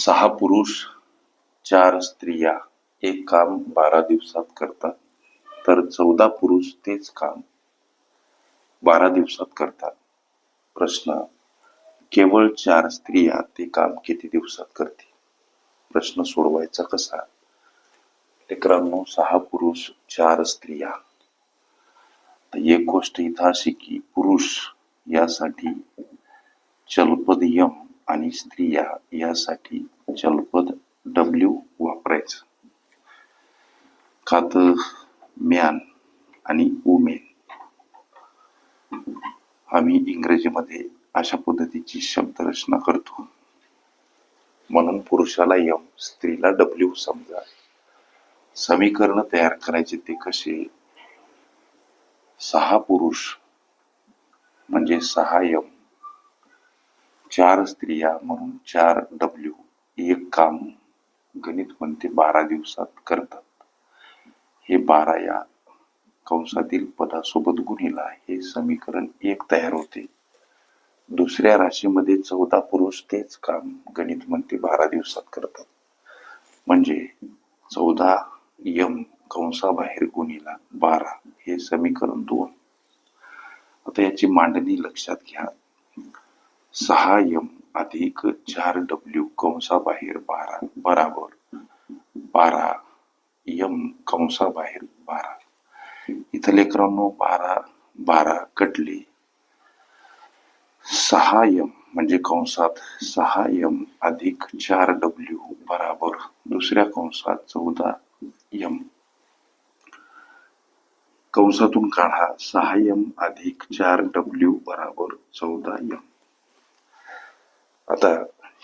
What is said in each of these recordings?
सहा पुरुष चार स्त्रिया एक काम बारा दिवसात करतात. तर चौदा पुरुष तेच काम बारा दिवसात करतात. प्रश्न केवळ चार स्त्रिया ते काम किती दिवसात करतील? प्रश्न सोडवायचा कसा? लेकरांनो सहा पुरुष चार स्त्रिया. तर एक गोष्ट इथं अशी की पुरुष यासाठी चलपद यम आणि स्त्रिया यासाठी जलपद डब्ल्यू वापरायचं खात म्यान आणि उमेन आम्ही इंग्रजीमध्ये अशा पद्धतीची शब्दरचना करतो म्हणून पुरुषाला यम स्त्रीला डब्ल्यू समजा समीकरण तयार करायचे ते कसे सहा पुरुष म्हणजे सहा यम चार स्त्रिया म्हणून चार डब्ल्यू एक काम गणित म्हणते बारा दिवसात करतात. हे बारा या कंसातील पदासोबत गुणिला हे समीकरण एक तयार होते. दुसऱ्या राशीमध्ये चौदा पुरुष तेच काम गणित म्हणते बारा दिवसात करतात. म्हणजे चौदा यम कंसाबाहेर गुणिला बारा हे समीकरण दोन. आता याची मांडणी लक्षात घ्या. सहा यम अधिक चार डब्ल्यू कंसाबाहेर बारा बराबर बारा यम कंसाबाहेर बारा. इथं लेकरांनो बारा बारा कटले. सहा यम म्हणजे कंसात सहा यम अधिक चार डब्ल्यू बराबर दुसऱ्या कंसात चौदा यम कंसातून काढा सहा यम अधिक चार डब्ल्यू बराबर चौदा यम आता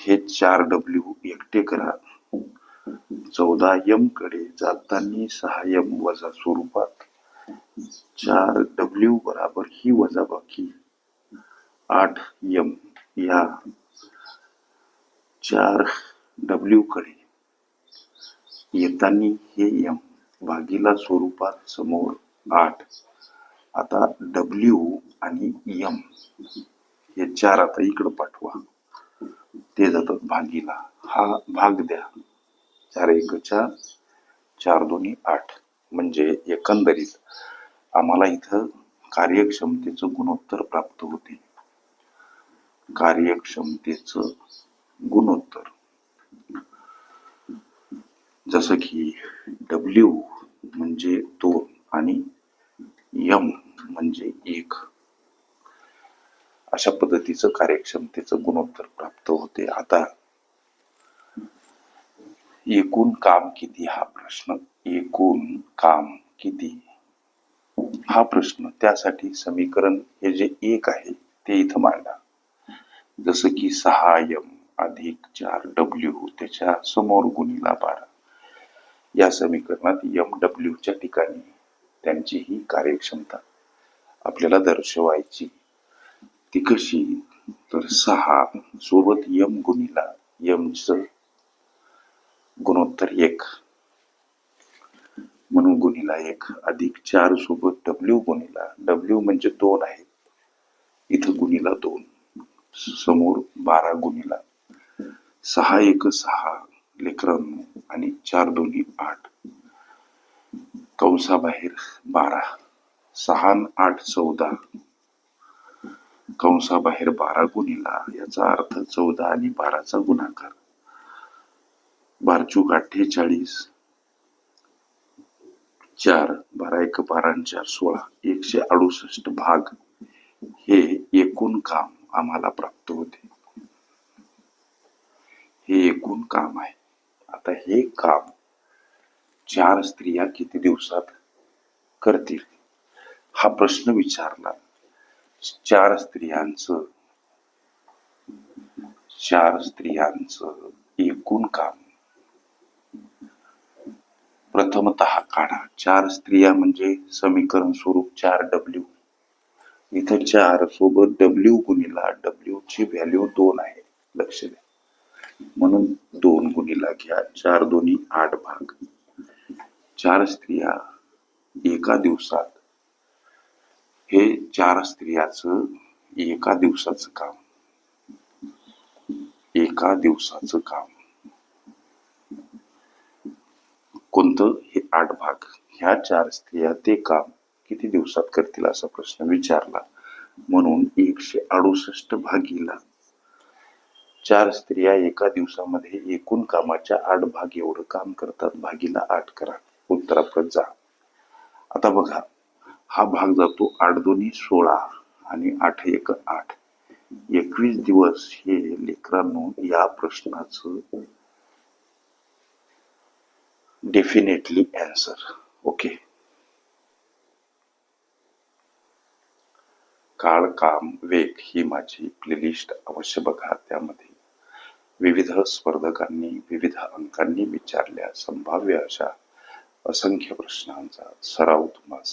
हे चार डब्ल्यू एकटे करा. चौदा यमकडे जाताना सहा यम वजा स्वरूपात. चार डब्ल्यू बराबर ही वजा बाकी. आठ यम या. चार डब्ल्यू कडे येताना हे यम भागीला स्वरूपात समोर आठ. आता डब्ल्यू आणि यम हे चार आता इकडं पाठवा. ते जातात भागीला. हा भाग द्या. चार एक चार चार दोन्ही आठ. म्हणजे एकंदरीत आम्हाला इथं कार्यक्षमतेचं गुणोत्तर प्राप्त होते. कार्यक्षमतेचं गुणोत्तर. जसं की डब्ल्यू म्हणजे दोन आणि यम म्हणजे एक. अशा पद्धतीचं कार्यक्षमतेचं गुणोत्तर प्राप्त होते. आता एकूण काम किती? हा प्रश्न. एकूण काम किती? हा प्रश्न. त्यासाठी समीकरण हे जे एक आहे ते इथं मांडा. जसं की सहा अधिक चार डब्ल्यू त्याच्यासमोर गुणीला बारा. या समीकरणात यम डब्ल्यूच्या ठिकाणी त्यांची ही कार्यक्षमता आपल्याला दर्शवायची ती कशी? तर सहा सोबत यम गुणीला. यमच गुणोत्तर एक. म्हणून गुणीला एक. अधिक चार सोबत डब्ल्यू गुणीला. डब्ल्यू म्हणजे दोन आहे. इथं गुणीला दोन. समोर बारा गुणीला. सहा एक सहा लेकरांनो आणि चार दोन्ही आठ. कंसाबाहेर बारा. सहा आठ चौदा. कंसाबाहेर बारा गुणिला याचा अर्थ चौदा आणि बाराचा गुणाकार. बारचूक अठ्ठेचाळीस. चार बारा एक बारा चार सोळा एकशे अडुसष्ट भाग हे एकूण काम आम्हाला प्राप्त होते. हे एकूण काम आहे. आता हे काम चार स्त्रिया किती दिवसात करतील? हा प्रश्न विचारला. चार स्त्रियांचं चार स्त्रियांचं एकूण काम. प्रथमतः काढा. चार स्त्रिया म्हणजे समीकरण स्वरूप चार डब्ल्यू इथं चार सोबत डब्ल्यू गुणिला डब्ल्यू ची व्हॅल्यू दोन आहे. लक्ष द्या. म्हणून दोन गुणिला घ्या. चार दोन्ही आठ भाग. चार स्त्रिया एका दिवसात हे चार स्त्रियाचं एका दिवसाचं काम. एका दिवसाचं काम. कोणतं? हे आठ भाग. ह्या चार स्त्रिया ते काम किती दिवसात करतील असा प्रश्न विचारला. म्हणून एकशे अडुसष्ट भागीला. चार स्त्रिया एका दिवसामध्ये एकूण कामाच्या आठ भाग एवढं काम करतात. भागीला आठ करा. उत्तराप्रत जा. आता बघा. हा भाग जातो आठ दोन्ही सोळा आणि आठ एक आठ. एकवीस दिवस हे लेकरांनो या प्रश्नाचं डेफिनेटली अँसर ओके काळ काम वेग ही माझी प्लेलिस्ट अवश्य बघा. त्यामध्ये विविध स्पर्धकांनी विविध अंकांनी विचारल्या संभाव्य अशा असंख्य प्रश्नांचा सराव तुम्हाला